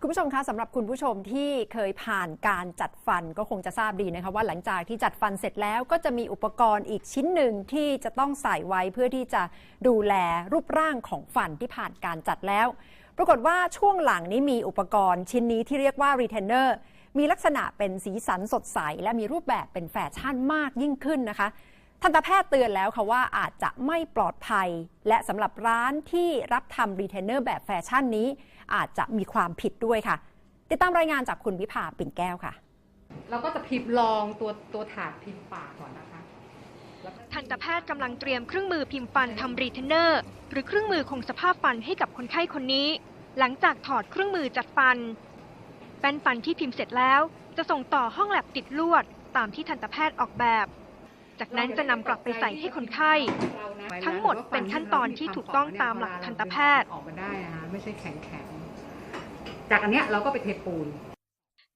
คุณผู้ชมคะสำหรับคุณผู้ชมที่เคยผ่านการจัดฟันก็คงจะทราบดีนะคะว่าหลังจากที่จัดฟันเสร็จแล้วก็จะมีอุปกรณ์อีกชิ้นหนึ่งที่จะต้องใส่ไว้เพื่อที่จะดูแลรูปร่างของฟันที่ผ่านการจัดแล้ว ปรากฏว่าช่วงหลังนี้มีอุปกรณ์ชิ้นนี้ที่เรียกว่า retainer มีลักษณะเป็นสีสันสดใส และมีรูปแบบเป็นแฟชั่นมากยิ่งขึ้นนะคะ ทันตแพทย์เตือนแล้วค่ะว่าอาจจะไม่ปลอดภัย และสำหรับร้านที่รับทำรีเทนเนอร์แบบแฟชั่นนี้ อาจจะมีความผิดด้วยค่ะ ติดตามรายงานจากคุณวิภาปิ่นแก้วค่ะ เราก็จะพิมพ์ลองตัวตัวถาดพิมพ์ปากก่อนนะคะแล้วก็ทันตแพทย์กำลังเตรียมเครื่องมือพิมพ์ฟันทำรีเทนเนอร์หรือเครื่องมือคงสภาพฟันให้กับคนไข้คนนี้ หลังจากถอดเครื่องมือจัดฟันแป้นฟันที่พิมพ์เสร็จแล้ว จะส่งต่อห้องแลบติดลวด ตามที่ทันตแพทย์ออกแบบ จากนั้นจะนำกลับไปใส่ให้คนไข้ ทั้งหมดเป็นขั้นตอนที่ถูกต้องตามหลักทันตแพทย์ออกมาได้นะคะไม่ใช่แข็งแข็งๆจากอันเนี้ยเราก็ไปเทปูน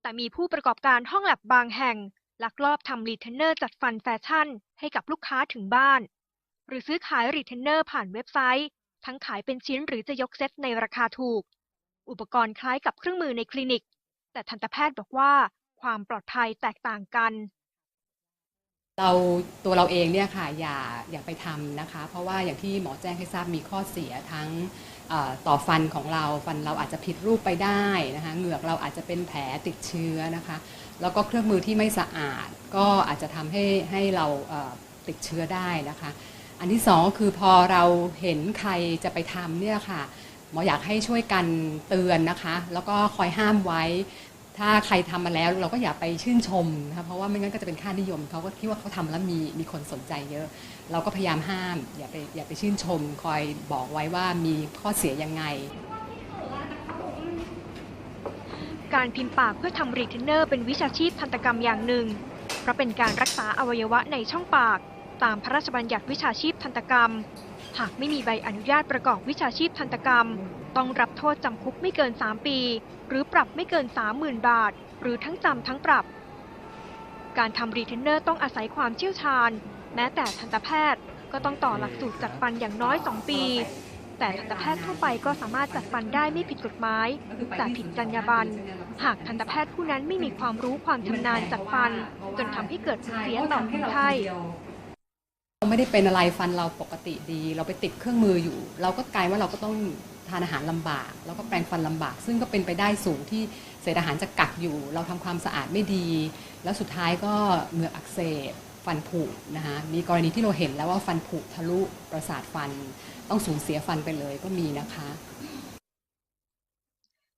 แต่มีผู้ประกอบการห้องแลบบางแห่ง ลักลอบทำรีเทนเนอร์จัดฟันแฟชั่น ให้กับลูกค้าถึงบ้าน หรือซื้อขายรีเทนเนอร์ผ่านเว็บไซต์ ทั้งขายเป็นชิ้นหรือจะยกเซตในราคาถูก อุปกรณ์คล้ายกับเครื่องมือในคลินิก แต่ทันตแพทย์บอกว่าความปลอดภัยแตกต่างกัน เราตัวเราเองเนี่ยค่ะอย่าอย่าไปทำนะคะ เพราะว่าอย่างที่หมอแจ้งให้ทราบมีข้อเสียทั้งต่อฟันของเราฟันเราอาจจะผิดรูปไปได้นะคะเหงือกเราอาจจะเป็นแผลติดเชื้อนะคะ แล้วก็เครื่องมือที่ไม่สะอาด ก็อาจจะทำให้ให้เราติดเชื้อได้นะคะ อันที่สองก็คือพอเราเห็นใครจะไปทำเนี่ยค่ะหมออยากให้ช่วยกันเตือนนะคะ แล้วก็คอยห้ามไว้ ถ้าใครทำมาแล้วเราก็อย่าไปชื่นชมนะคะเพราะว่าไม่งั้นก็จะเป็นค่านิยมเขาก็คิดว่าเขาทำแล้วมีมีคนสนใจเยอะ เราก็พยายามห้าม อย่าไปอย่าไปชื่นชม คอยบอกไว้ว่ามีข้อเสียยังไง การพิมพ์ปากเพื่อทำรีเทนเนอร์เป็นวิชาชีพทันตกรรมอย่างหนึ่ง เพราะเป็นการรักษาอวัยวะในช่องปาก ตามพระราชบัญญัติวิชาชีพทันตกรรม หากไม่มีใบอนุญาตประกอบวิชาชีพทันตกรรม ต้องรับโทษจำคุกไม่เกิน 3 ปี หรือปรับไม่เกิน 30,000 บาท หรือทั้งจำทั้งปรับ การทำรีเทนเนอร์ต้องอาศัยความเชี่ยวชาญ แม้แต่ทันตแพทย์ก็ต้องต่อหลักสูตรจัดฟันอย่างน้อย 2 ปี แต่ทันตแพทย์ทั่วไปก็สามารถจัดฟันได้ไม่ผิดกฎหมาย แต่ผิดจรรยาบรรณ หากทันตแพทย์ผู้นั้นไม่มีความรู้ความชำนาญจัดฟัน จนทำให้เกิดผลเสียต่อคนไข้ ไม่ได้เป็นอะไรฟันเราปกติดี เราไปติดเครื่องมืออยู่ เราก็กลายว่าเราก็ต้องทานอาหารลำบาก แล้วก็แปรงฟันลำบาก ซึ่งก็เป็นไปได้สูงที่เศษอาหารจะกักอยู่ เราทำความสะอาดไม่ดี แล้วสุดท้ายก็เหงือกอักเสบฟันผุนะคะมีกรณีที่เราเห็นแล้วว่าฟันผุทะลุประสาทฟัน ต้องสูญเสียฟันไปเลยก็มีนะคะ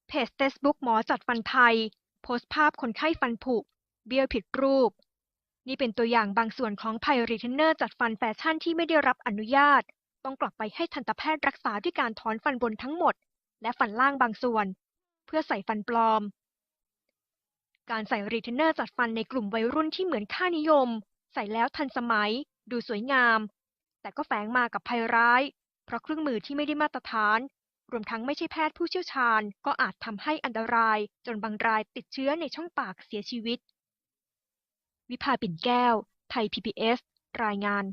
เพจ Facebook หมอจัดฟันไทย โพสต์ภาพคนไข้ฟันผุ เบี้ยวผิดรูป นี่เป็นตัวอย่างบางส่วนของไพรีเทนเนอร์จัดฟันแฟชั่นที่ไม่ได้รับอนุญาต ต้องกลับไปให้ทันตแพทย์รักษาด้วยการถอนฟันบนทั้งหมด และฟันล่างบางส่วน เพื่อใส่ฟันปลอม การใส่รีเทนเนอร์จัดฟันในกลุ่มวัยรุ่นที่เหมือนค่านิยม ใส่แล้วทันสมัย ดูสวยงาม แต่ก็แฝงมากับภัยร้าย เพราะเครื่องมือที่ไม่ได้มาตรฐานรวมทั้งไม่ใช่แพทย์ผู้เชี่ยวชาญ ก็อาจทำให้อันตราย จนบางรายติดเชื้อในช่องปากเสียชีวิต วิภาปิ่นแก้ว ไทย PBS รายงาน